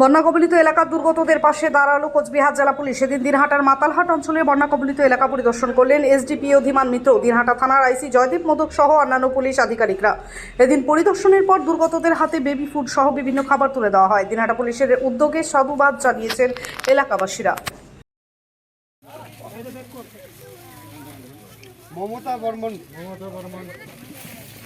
বন্যা কবলিত এলাকার দুর্গতদের পাশে দাঁড়াল কোচবিহার জেলা পুলিশ। সেদিন দিনহাটার মাতালহাট অঞ্চলের বন্যা কবলিত এলাকা পরিদর্শন করলেন এসডিপিও ধীমান মিত্র। দিনহাটা থানার আইসি জয়দীপ মোদক সহ অন্যান্য পুলিশ আধিকারিকরা। এদিন পরিদর্শনের পর দুর্গতদের হাতে বেবি ফুড সহ বিভিন্ন খাবার তুলে দেওয়া হয়। দিনহাটা পুলিশের উদ্যোগে সাধুবাদ জানিয়েছেন এলাকাবাসীরা। মমতা বর্মন। মমতা বর্মন।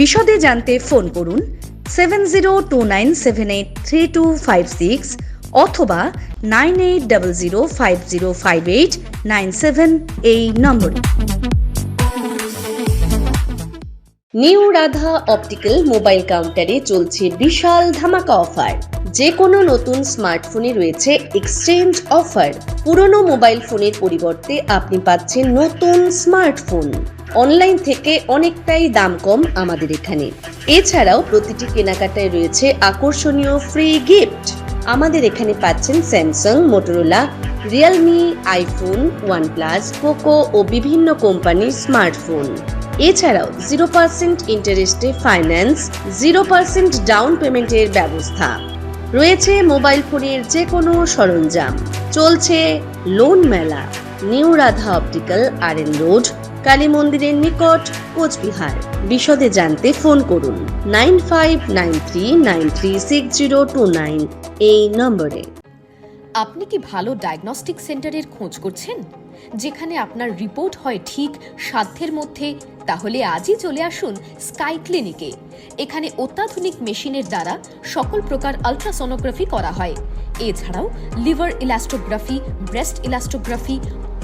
বিশদে জানতে ফোন করুন seven zero two nine seven eight three two five six অথবা nine eight zero five zero five eight nine seven এই নম্বরে। নিউ রাধা অপটিক্যাল মোবাইল কাউন্টারে চলছে বিশাল ধামাকা অফার। যে কোনো নতুন স্মার্টফোনে রয়েছে এক্সচেঞ্জ অফার। পুরনো মোবাইল ফোনের পরিবর্তে আপনি পাচ্ছেন নতুন স্মার্টফোন। অনলাইন থেকে অনেকটাই দাম কম আমাদের এখানে। এছাড়াও প্রতিটি কেনাকাটায় রয়েছে আকর্ষণীয় ফ্রি গিফট আমাদের এখানে পাচ্ছেন Samsung Motorola Realme iPhone OnePlus Poco ও বিভিন্ন কোম্পানির স্মার্টফোন এছাড়াও জিরো পার্সেন্ট ইন্টারেস্টে ফাইন্যান্স জিরো পার্সেন্ট ডাউন পেমেন্টের ব্যবস্থা। রয়েছে মোবাইল ফোনের যে কোনো সরঞ্জাম। চলছে লোন মেলা new Radha optical R N road Kali মন্দিরের নিকট কোচবিহার। বিশদে জানতে ফোন করুন nine five nine three nine six zero two nine এই নম্বরে। আপনি কি ভালো ডায়াগনস্টিক সেন্টারের খোঁজ করছেন? যেখানে আপনার রিপোর্ট হয় ঠিক সাধ্যের মধ্যে, তাহলে আজই চলে আসুন স্কাই ক্লিনিকে। এখানে অত্যাধুনিক মেশিনের দ্বারা সকল প্রকার আলট্রাসোনোগ্রাফি করা হয়। এছাড়াও liver elastography, breast elastography